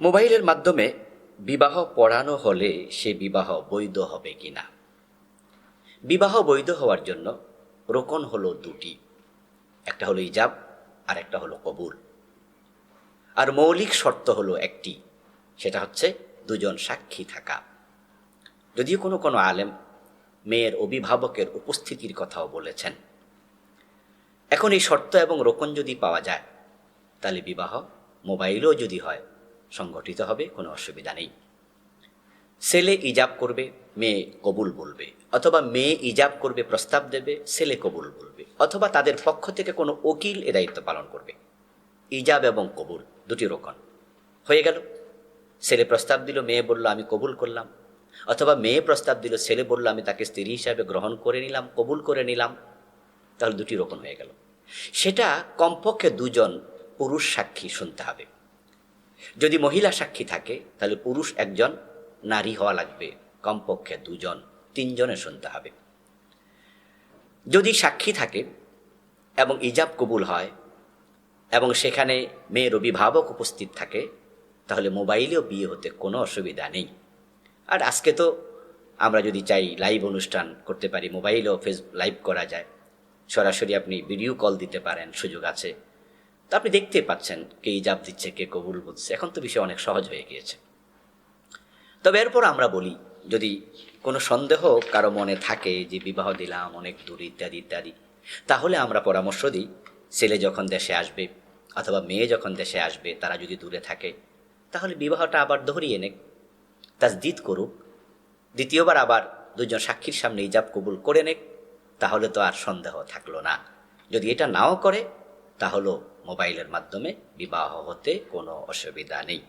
মোবাইলের মাধ্যমে বিবাহ পড়ানো হলে সে বিবাহ বৈধ হবে কিনা? বিবাহ বৈধ হওয়ার জন্য রোকন হলো দুটি। একটা হলো ইজাব, আর একটা হলো কবুল। আর মৌলিক শর্ত হলো একটি, সেটা হচ্ছে দুজন সাক্ষী থাকা। যদিও কোনো কোনো আলেম মেয়ের অভিভাবকের উপস্থিতির কথাও বলেছেন। এখন এই শর্ত এবং রোকন যদি পাওয়া যায়, তাহলে বিবাহ মোবাইলও যদি হয় সংগঠিত হবে, কোনো অসুবিধা নেই। ছেলে ইজাব করবে, মেয়ে কবুল বলবে। অথবা মেয়ে ইজাব করবে, প্রস্তাব দেবে, ছেলে কবুল বলবে। অথবা তাদের পক্ষ থেকে কোনো উকিল এ দায়িত্ব পালন করবে। ইজাব এবং কবুল, দুটি রোকন। হয়ে গেল। ছেলে প্রস্তাব দিল, মেয়ে বলল, আমি কবুল করলাম। অথবা মেয়ে প্রস্তাব দিল, ছেলে বলল, আমি তাকে স্ত্রী হিসাবে গ্রহণ করে নিলাম, কবুল করে নিলাম। তাহলে দুটি রোকন হয়ে গেল। সেটা কমপক্ষে দুজন পুরুষ সাক্ষী শুনতে হবে। যদি মহিলা সাক্ষী থাকে, তাহলে পুরুষ একজন, নারী হওয়া লাগবে। কমপক্ষে দুজন তিনজনে শুনতে হবে। যদি সাক্ষী থাকে এবং ইজাব কবুল হয় এবং সেখানে মেয়ের অভিভাবক উপস্থিত থাকে, তাহলে মোবাইলেও বিয়ে হতে কোনো অসুবিধা নেই। আর আজকে তো আমরা যদি চাই লাইভ অনুষ্ঠান করতে পারি, মোবাইলেও ফেস, লাইভ করা যায়। সরাসরি আপনি ভিডিও কল দিতে পারেন, সুযোগ আছে। আপনি দেখতে পাচ্ছেন কে ইজাব দিচ্ছে, কে কবুল বলছে এখন তো বিষয় অনেক সহজ হয়ে গিয়েছে। তবে এরপর আমরা বলি, যদি কোনো সন্দেহ কারও মনে থাকে যে বিবাহ দিলাম, অনেক দূর ইত্যাদি ইত্যাদি, তাহলে আমরা পরামর্শ দিই, ছেলে যখন দেশে আসবে অথবা মেয়ে যখন দেশে আসবে, তারা যদি দূরে থাকে, তাহলে বিবাহটা আবার ধরিয়ে নেক, তাজদিদ করুক। দ্বিতীয়বার আবার দুজন সাক্ষীর সামনে ইজাব কবুল করে নেক, তাহলে তো আর সন্দেহ থাকল না। যদি এটা নাও করে, তাহলেও মোবাইলের মাধ্যমে বিবাহ হতে কোনো অসুবিধা নেই।